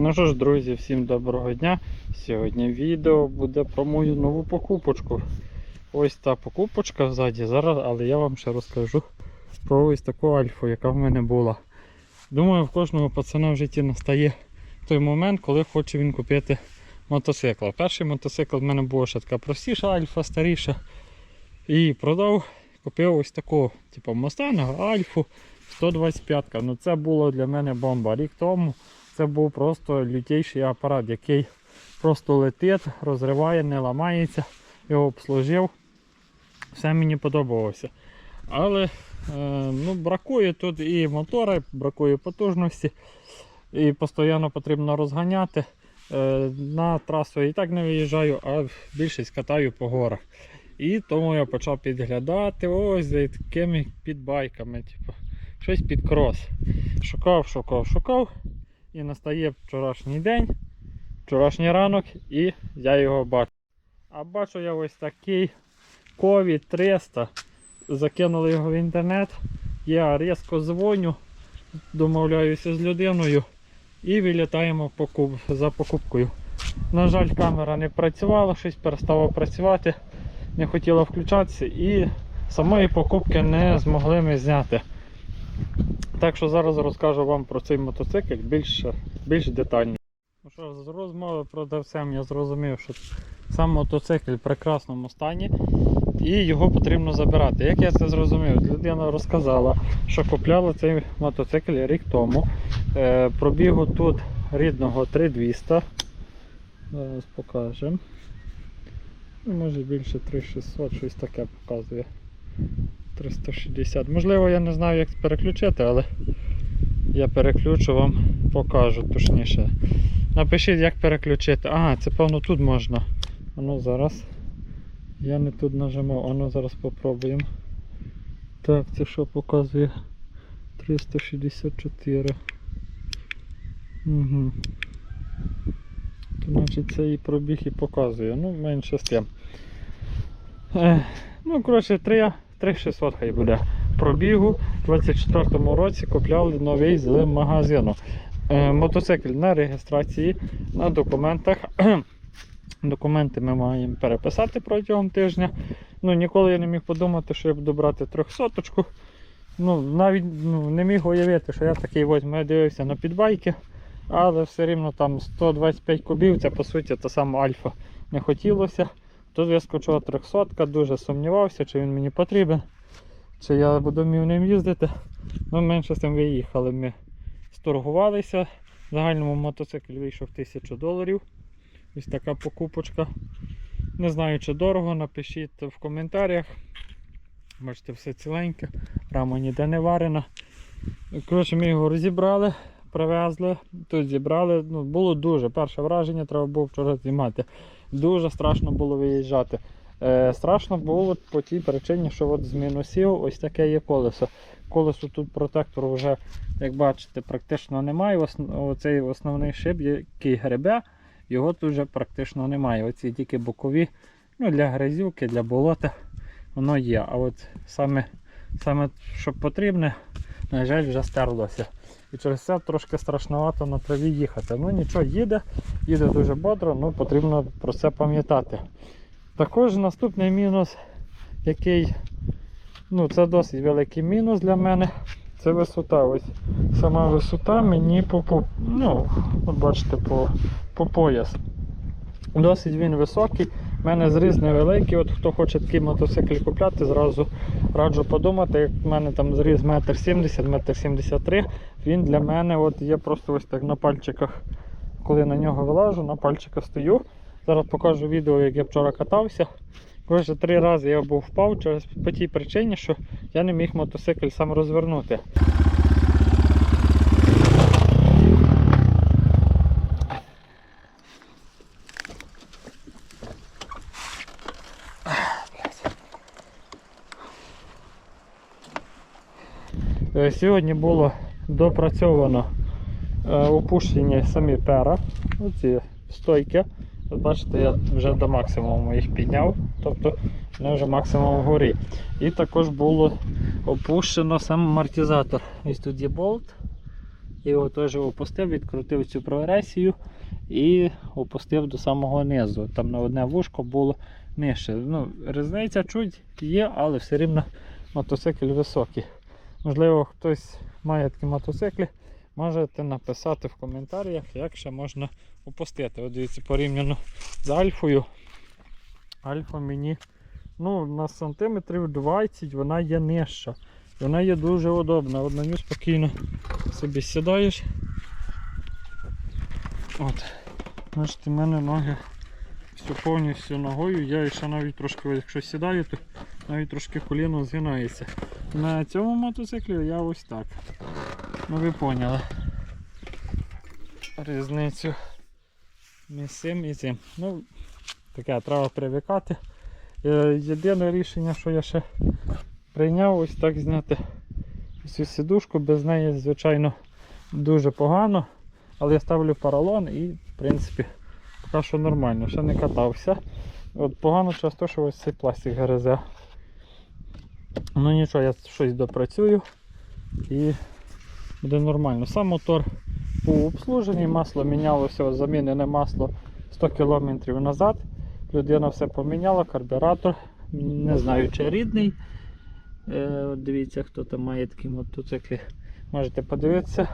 Ну що ж, друзі, всім доброго дня. Сьогодні відео буде про мою нову покупочку. Ось та покупочка ззаді зараз, але я вам ще розкажу про ось таку альфу, яка в мене була. Думаю, в кожного пацана в житті настає той момент, коли хоче він купити мотоцикл. Перший мотоцикл в мене була ще така простіша альфа, старіша. І продав, купив ось таку, типу Мустанга, альфу 125. Ну це було для мене бомба. Рік тому це був просто лютейший апарат, який просто летить, розриває, не ламається. Його обслужив. Все мені подобалося. Але е, ну, бракує тут і мотора, бракує потужності. І постійно потрібно розганяти. Е, на трасу і так не виїжджаю, а більшість катаю по горах. І тому я почав підглядати ось за такими підбайками. Типу, щось під крос. Шукав, шукав, шукав. І настає вчорашній день, вчорашній ранок, і я його бачу. А бачу я ось такий COVID 300. Закинули його в інтернет. Я різко дзвоню, домовляюся з людиною і вилітаємо покуп... за покупкою. На жаль, камера не працювала, щось перестало працювати, не хотіла включатися і самої покупки не змогли ми зняти. Так що зараз розкажу вам про цей мотоцикл більш, більш детально. Ну що, з розмови продавцем я зрозумів, що сам мотоцикл в прекрасному стані і його потрібно забирати. Як я це зрозумів, людина розказала, що купляла цей мотоцикл рік тому. Е, пробігу тут рідного 3200. Зараз покажемо. Ну, Може більше 3600, щось таке показує. 360. Можливо, я не знаю, як переключити, але я переключу вам, покажу точніше. Напишіть, як переключити. Ага, це певно тут можна. Ану зараз. Я не тут нажимав, ану зараз попробуємо. Так, це що показує? 364. Угу. То значить це і пробіг і показує. Ну, менше з тим. Ех, ну, коротше, 3, 3600 хай буде. Пробігу у 24-му році купляли новий з магазину. Е, мотоцикл на реєстрації, на документах. Документи ми маємо переписати протягом тижня. Ну, Ніколи я не міг подумати, що я буду брати 300 Ну, Навіть ну, не міг уявити, що я такий возьму. Я дивився на підбайки, але все рівно там 125 кубів, це по суті та сама альфа не хотілося. Тут я скочила 300 дуже сумнівався, чи він мені потрібен, чи я буду вмів ним їздити. Ну, менше з тим виїхали. Ми сторгувалися. В загальному мотоцикл вийшов 1000 доларів. Ось така покупочка. Не знаю, чи дорого, напишіть в коментарях. Бачите, все ціленьке, рама ніде не варена. Коротше, ми його розібрали, привезли, тут зібрали. Ну, Було дуже перше враження, треба було вчора знімати. Дуже страшно було виїжджати. Е, страшно було по тій причині, що от з мінусів ось таке є колесо. Колесо тут протектору вже, як бачите, практично немає. Оцей основний шип, який гребе, його тут вже практично немає. Оці тільки бокові ну, для грязюки, для болота воно є. А от саме, саме що потрібне, на жаль, вже стерлося. І через це трошки страшновато на траві їхати. Ну нічого, їде, їде дуже бодро, ну потрібно про це пам'ятати. Також наступний мінус, який ну це досить великий мінус для мене, це висота. Ось Сама висота мені по, по ну, от бачите, по, по пояс. Досить він високий. У мене зріз невеликий. От хто хоче такий мотоцикл купляти, зразу раджу подумати, як в мене там зріз 1,70 м, 1,73 м, він для мене от є просто ось так на пальчиках. Коли на нього вилажу, на пальчиках стою. Зараз покажу відео, як я вчора катався. Коротше, три рази я був впав через по тій причині, що я не міг мотоцикл сам розвернути. Сьогодні було допрацьовано е, опущені самі пера, оці стойки. Бачите, я вже до максимуму їх підняв, тобто вони вже максимум вгорі. І також було опущено сам амортизатор. Ось тут є болт. Я його теж опустив, відкрутив цю прогресію і опустив до самого низу. Там на одне вушко було нижче. Ну, різниця чуть є, але все рівно мотоцикл високий. Можливо, хтось має такі мотоцикли, можете написати в коментарях, як ще можна опустити. От дивіться, порівняно з Альфою. Альфа мені ну, на сантиметрів 20 вона є нижча. Вона є дуже удобна. От на нього спокійно собі сідаєш. От. Бачите, в мене ноги все повністю ногою. Я ще навіть трошки, якщо сідаю, то навіть трошки коліно згинається. На цьому мотоциклі я ось так. Ну ви поняли. Різницю між цим і цим. Ну, таке треба привикати. Е, Єдине рішення, що я ще прийняв, ось так зняти цю сідушку. Без неї, звичайно, дуже погано. Але я ставлю поролон і, в принципі, поки що нормально, ще не катався. От погано часто, що ось цей пластик гризе. Ну нічого, я щось допрацюю і буде нормально. Сам мотор був обслужений, масло мінялося, замінене масло 100 км назад. Людина все поміняла, карбюратор. Не знаю, чи рідний. Е, от дивіться, хто там має такі мотоциклі. Можете подивитися.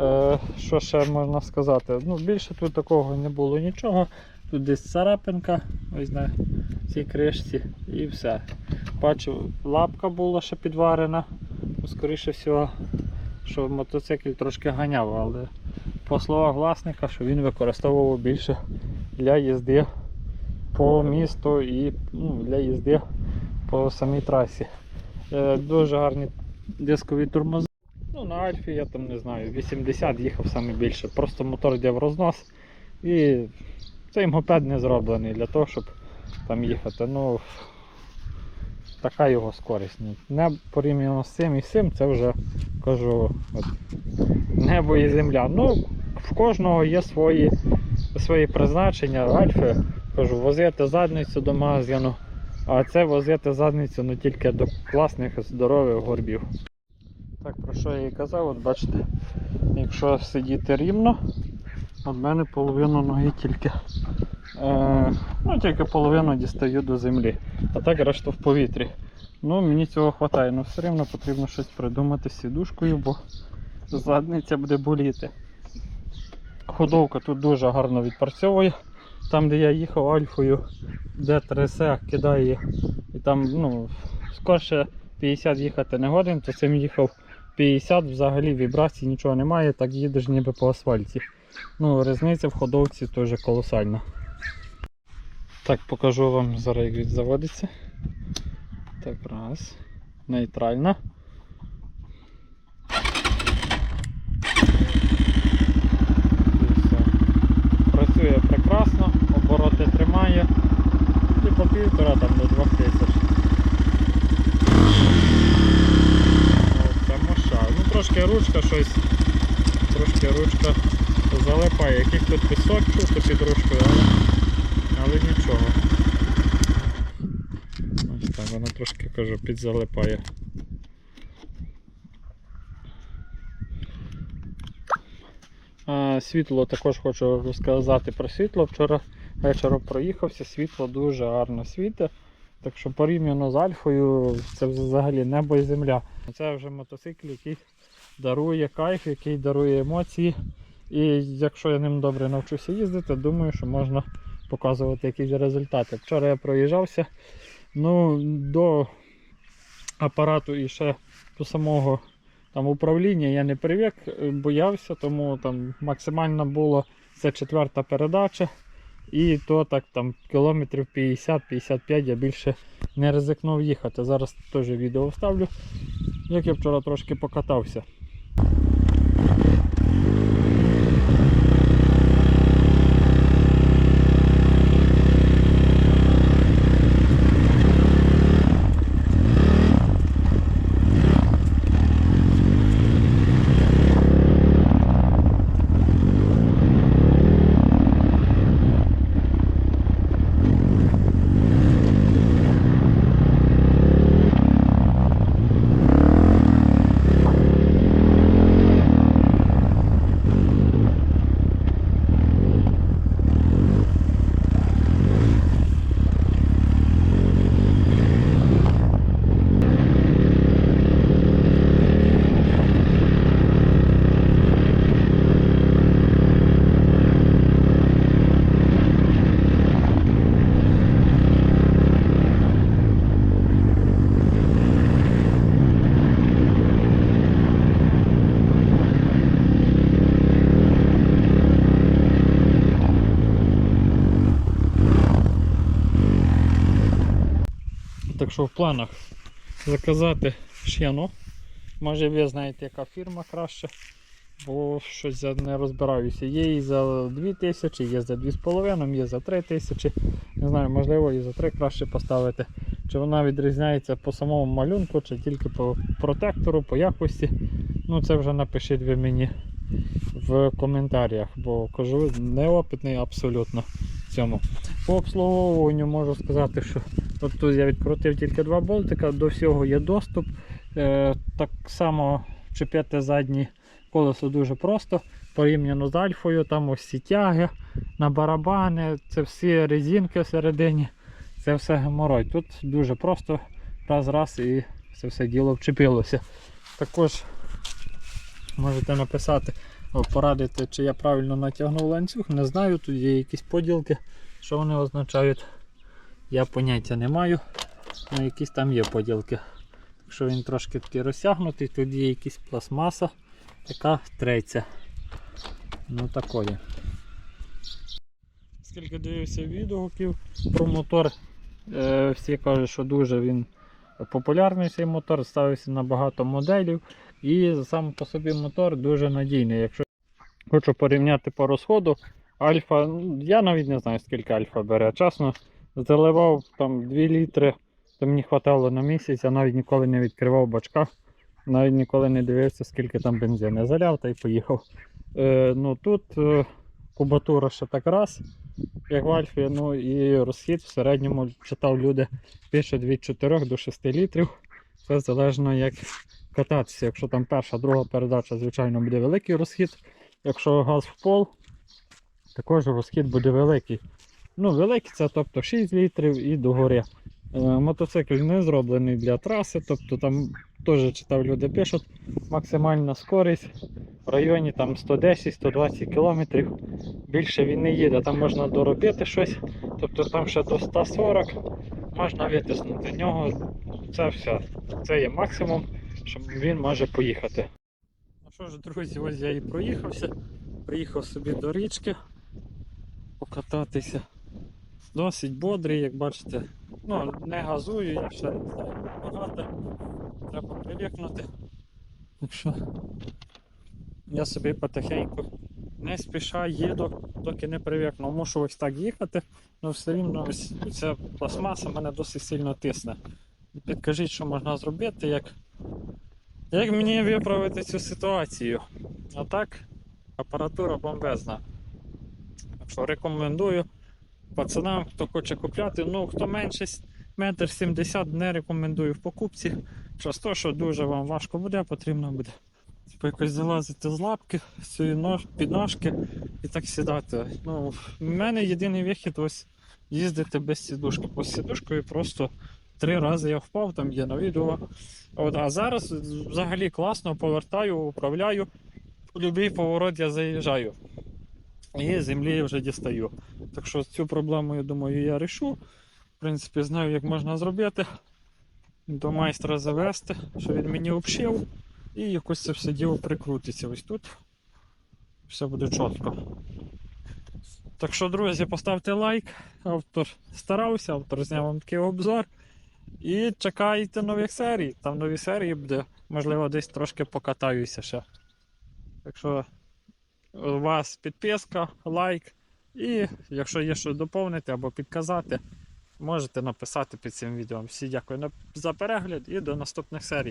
Е, що ще можна сказати? Ну, Більше тут такого не було нічого. Тут десь царапинка, ось на цій кришці і все. Бачу, лапка була ще підварена. Ну, Скоріше всього, що мотоцикл трошки ганяв, але по словах власника, що він використовував більше для їзди по місту і ну, для їзди по самій трасі. Е, дуже гарні дискові тормози. Ну, на Альфі я там не знаю, 80 їхав саме більше. Просто мотор йде в рознос. І цей мопед не зроблений для того, щоб там їхати. Ну, така його скорість. Не порівняно з цим і з цим, це вже кажу от, небо і земля. Ну, в кожного є свої, свої призначення. Альфи, кажу, возити задницю до магазину, а це возити задницю ну, тільки до класних здорових горбів. Так, про що я і казав, от бачите, якщо сидіти рівно, от мене половину ноги тільки. Е, ну, тільки половину дістаю до землі, а так решта в повітрі. Ну, мені цього вистачає, але все рівно потрібно щось придумати з сідушкою, бо задниця буде боліти. Ходовка тут дуже гарно відпрацьовує. Там, де я їхав альфою, де тресе кидає, і там ну, скорше 50 їхати не годин, то цим їхав 50, взагалі вібрацій нічого немає, так їдеш ніби по асфальті. Ну, різниця в ходовці теж колосальна. Так, покажу вам зараз, як він заводиться. Так, раз. Нейтральна. Працює прекрасно, обороти тримає. І по півтора там до двох тисяч. От, Це моша. Ну трошки ручка щось. Трошки ручка залипає. Яких тут пісок чути під ручкою, але, але нічого. Ось так, вона трошки кажу, підзалипає. А, світло також хочу розказати про світло. Вчора вечором проїхався, світло дуже гарно світить. Так що порівняно з Альфою це взагалі небо і земля. Це вже мотоцикл, який дарує кайф, який дарує емоції. І якщо я ним добре навчуся їздити, думаю, що можна показувати якісь результати. Вчора я проїжджався. Ну, до апарату і ще до самого там управління я не привик, е, боявся, тому там максимально було це четверта передача. І то так там кілометрів 50-55 я більше не ризикнув їхати. Зараз теж відео вставлю, як я вчора трошки покатався. Що в планах заказати шину. Може ви знаєте, яка фірма краще, бо щось я не розбираюся. Є і за 2000, є за 2,5, є за 3000. Не знаю, можливо і за 3 краще поставити. Чи вона відрізняється по самому малюнку, чи тільки по протектору, по якості. Ну це вже напишіть ви мені в коментарях, бо кажу, неопитний абсолютно в цьому. По обслуговуванню можу сказати, що тут я відкрутив тільки два болтика, до всього є доступ. Е, так само чіпити задні колесо дуже просто, порівняно з альфою, там ось ці тяги на барабани, це всі резинки всередині, це все геморой. Тут дуже просто, раз-раз і це все діло вчепилося. Також можете написати, порадити, чи я правильно натягнув ланцюг. Не знаю, тут є якісь поділки, що вони означають. Я поняття не маю. Ну, якісь там є поділки. Якщо він трошки такий розтягнутий, тут є якась пластмаса, яка треться. Ну такої. Скільки дивився відгуків про мотор, е, всі кажуть, що дуже він популярний цей мотор, ставився на багато моделів. І сам по собі мотор дуже надійний. Якщо хочу порівняти по розходу, альфа, ну, я навіть не знаю скільки альфа бере. Чесно, заливав там 2 літри, то мені хватало на місяць, я навіть ніколи не відкривав бачка, навіть ніколи не дивився, скільки там бензину. Заляв та й поїхав. Е, ну Тут е, кубатура ще так раз, як в Альфі, ну і розхід в середньому читав люди пише від 4 до 6 літрів. Це залежно як кататися. Якщо там перша, друга передача, звичайно, буде великий розхід. Якщо газ в пол, також розхід буде великий. Ну, великий це тобто 6 літрів і догори. Е, мотоцикл не зроблений для траси, тобто там теж читав люди пишуть, максимальна скорість в районі 110-120 км. Більше він не їде, там можна доробити щось, тобто там ще до 140 можна витиснути нього. Це все. Це є максимум, що він може поїхати. Ну що ж, друзі, ось я і проїхався. Приїхав собі до річки покататися. Досить бодрий, як бачите. Ну, не газую, я ще не знаю багато. Треба привикнути. Так що я собі потихеньку не спіша їду, доки не привикну. Мушу ось так їхати, але все рівно ось ця пластмаса мене досить сильно тисне. Підкажіть, що можна зробити, як, як мені виправити цю ситуацію. А так, апаратура бомбезна. Так що рекомендую пацанам, хто хоче купляти, ну хто менше метр сімдесят, не рекомендую в покупці. Через те, що дуже вам важко буде, потрібно буде типу, якось залазити з лапки, нож, підножки і так сідати. Ну, в мене єдиний вихід ось їздити без сідушки. З сідушкою просто три рази я впав, там є на відео. От, а зараз взагалі класно повертаю, управляю. У будь-який поворот я заїжджаю. І землі я вже дістаю. Так що цю проблему, я думаю, я рішу. В принципі, знаю, як можна зробити. До майстра завести, що він мені обшив. І якось це все діло прикрутиться ось тут. Все буде чітко. Так що, друзі, поставте лайк. Автор старався, автор зняв вам такий обзор. І чекайте нових серій. Там нові серії буде, можливо, десь трошки покатаюся ще. Так що у вас підписка, лайк. І якщо є що доповнити або підказати, можете написати під цим відео. Всі дякую за перегляд і до наступних серій.